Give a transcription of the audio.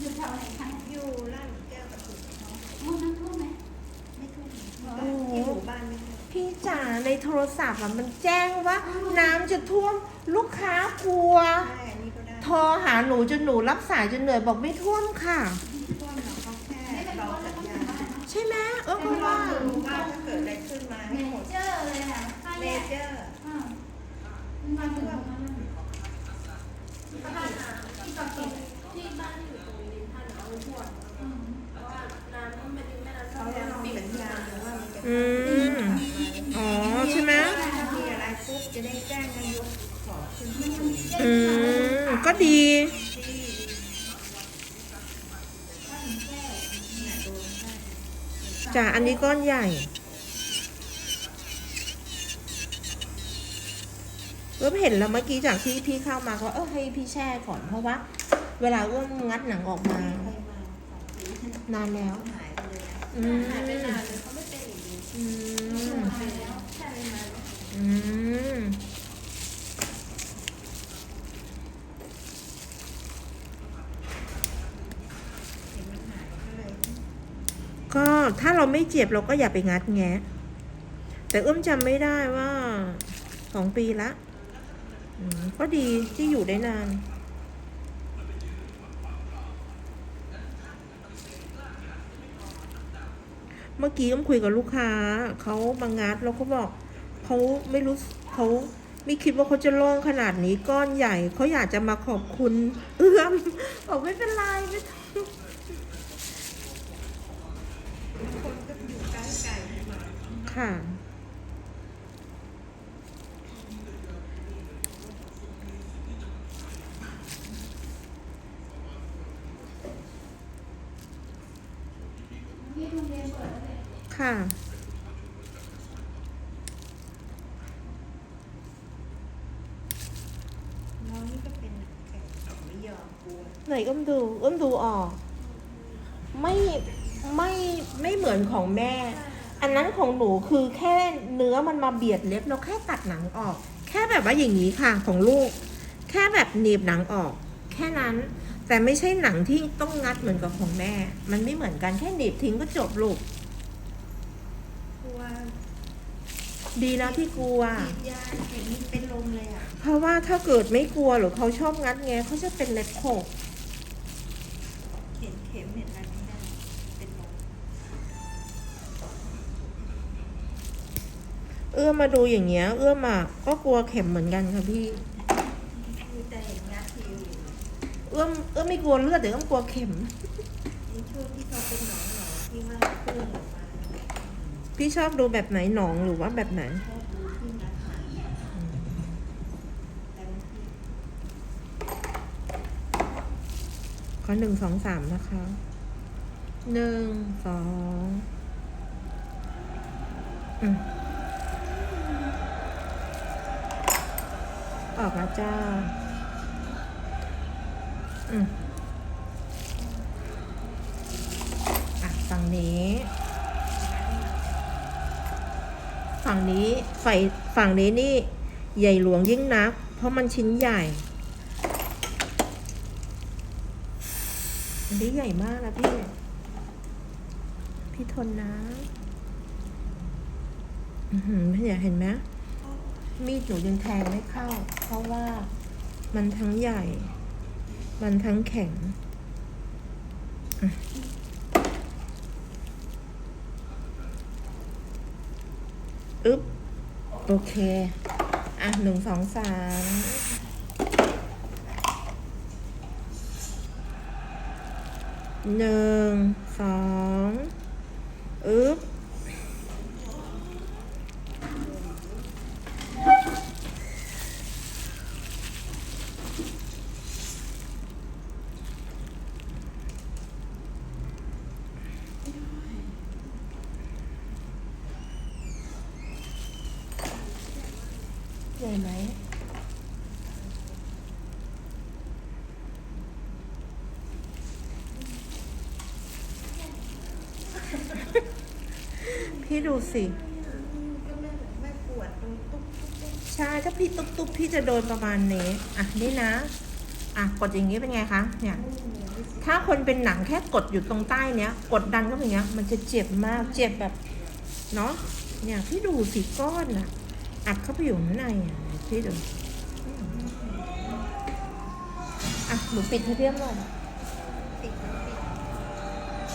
อยู่แถวไหนคะอยู่ลาดหลุมแก้วกับสุดเขาห้องน้ำท่วมไหมไม่ทุ่มโอ้ที่หมู่บ้านไม่ทุ่มพี่จ๋าในโทรศัพท์อะมันแจ้งว่า น้ำจะท่วมลูกค้ากลัว ใช่อันนี้ก็ได้โทรหาหนูจนหนูรับสายจนเหนื่อยบอกไม่ท่วมค่ะท่วมเหรอเขาแค่ไม่เป็นรอไรสัญญาณใช่ไหมเออเพเพราะราะว่าว่าดูว่าถ้าเกิดอะไรขึ้นมาเมให้หมดเจอร์เลยค่ะค่าเมแยกเจอร์ อ่ามันมาถึงตรงนั้นเลยที่บ้าน อืมเพราะว่าน้ำมันเป็นแม่น้ำเจ้าพระยาปิดสัญญาว่ามันจะอืม อ๋อ ใช่ไหมถ้ามีอะไรปุ๊บจะได้แจ้งนายกขอคืนที่อืม ก็ดี จ้ะ อันนี้ก้อนใหญ่เอื้อมเห็นแล้วเมื่อกี้จากที่พี่เข้ามาก็เออให้พี่แช่ก่อนเพราะว่า เวลาเอื้อมงัดหนังออกมา นานแล้ว หายไปเลยนะอืม หายไปนานเลยเขาไม่เป็นอย่างนี้อืมมาแล้วใช่ไหมมาอืม เห็นมันหายก็เลยก็ถ้าเราไม่เจ็บเราก็อย่าไปงัดแงะแต่เอื้อมจำไม่ได้ว่าสองปีละอืมก็ดีที่อยู่ได้นาน เมื่อกี้เอื้อมคุยกับลูกค้าเขามางัดแล้วเขาบอกเขาไม่รู้เขาไม่คิดว่าเขาจะโล่งขนาดนี้ก้อนใหญ่เขาอยากจะมาขอบคุณ เอื้อมบอกไม่เป็นไรไม่ต้องค่ะที่โรงเรียนเปิดแล้ว ค่ะ น้องนี่ก็เป็นแขกไม่ยอมกลัวไหนเอื้อมดูเอื้อมดูออก ไม่ไม่ไม่เหมือนของแม่ อันนั้นของหนูคือแค่เนื้อมันมาเบียดเล็บเราแค่ตัดหนังออก แค่แบบว่าอย่างนี้ค่ะของลูก แค่แบบหนีบหนังออก แค่นั้น แต่ไม่ใช่หนังที่ต้องงัดเหมือนกับของแม่ มันไม่เหมือนกันแค่หนีบทิ้งก็จบลูกก ลัวดีแล้วที่กลัวฉีดยาเห็นเป็นลมเลยอะเพราะว่าถ้าเกิดไม่กลัวหรือเขาชอบงัดแงเขาจะเป็นเล็บโขกเห็นเข็มเห็นอะไรไม่ได้เป็นลมเอื้อมมาดูอย่างเงี้ย เอื้อมอะก็กลัวเข็มเหมือนกันค่ะพี่ มีแต่เห็นงัดทีวีเอื้อมเอื้อมไม่กลัวเลือดแต่เอื้อมกลัวเข็ม ในช่วงที่เขาเป็นหนองหนองๆที่ว่าขึ้นออกมา พี่ชอบดูแบบไหนหนองหรือว่าแบบไหนขอหนึ่งสองสามนะคะหนึ่งสองอออกแล้วจ้าอืมอะฝั่งนี้ ฝั่งนี้ฝ่ายฝั่งนี้นี่ใหญ่หลวงยิ่งนัก เพราะมันชิ้นใหญ่อันนี้ใหญ่มากนะพี่ พี่ทนนะอือหือพี่อยากเห็นไหมมีดหนูยังแทงไม่เข้า เพราะว่ามันทั้งใหญ่ มันทั้งแข็ง อะอึ๊บโอเค อะหนึ่งสองสามหนึ่งสองอึ๊บ เหนื่อยไหมพี่ดูสิชาถ้าพี่ตุ๊บตุ๊บพี่จะโดนประมาณนี้ อะ นี่นะ อะ กดอย่างนี้เป็นไงคะ เนี่ย ถ้าคนเป็นหนังแค่กดอยู่ตรงใต้เนี้ย กดดันก็อย่างเงี้ย มันจะเจ็บมาก เจ็บแบบ เนาะ เนี่ย พี่ดูสิก้อนอะ อัดเข้าไปอยู่ข้างในอะพี่ดูอะหนูปิดให้เรียบก่อยปิด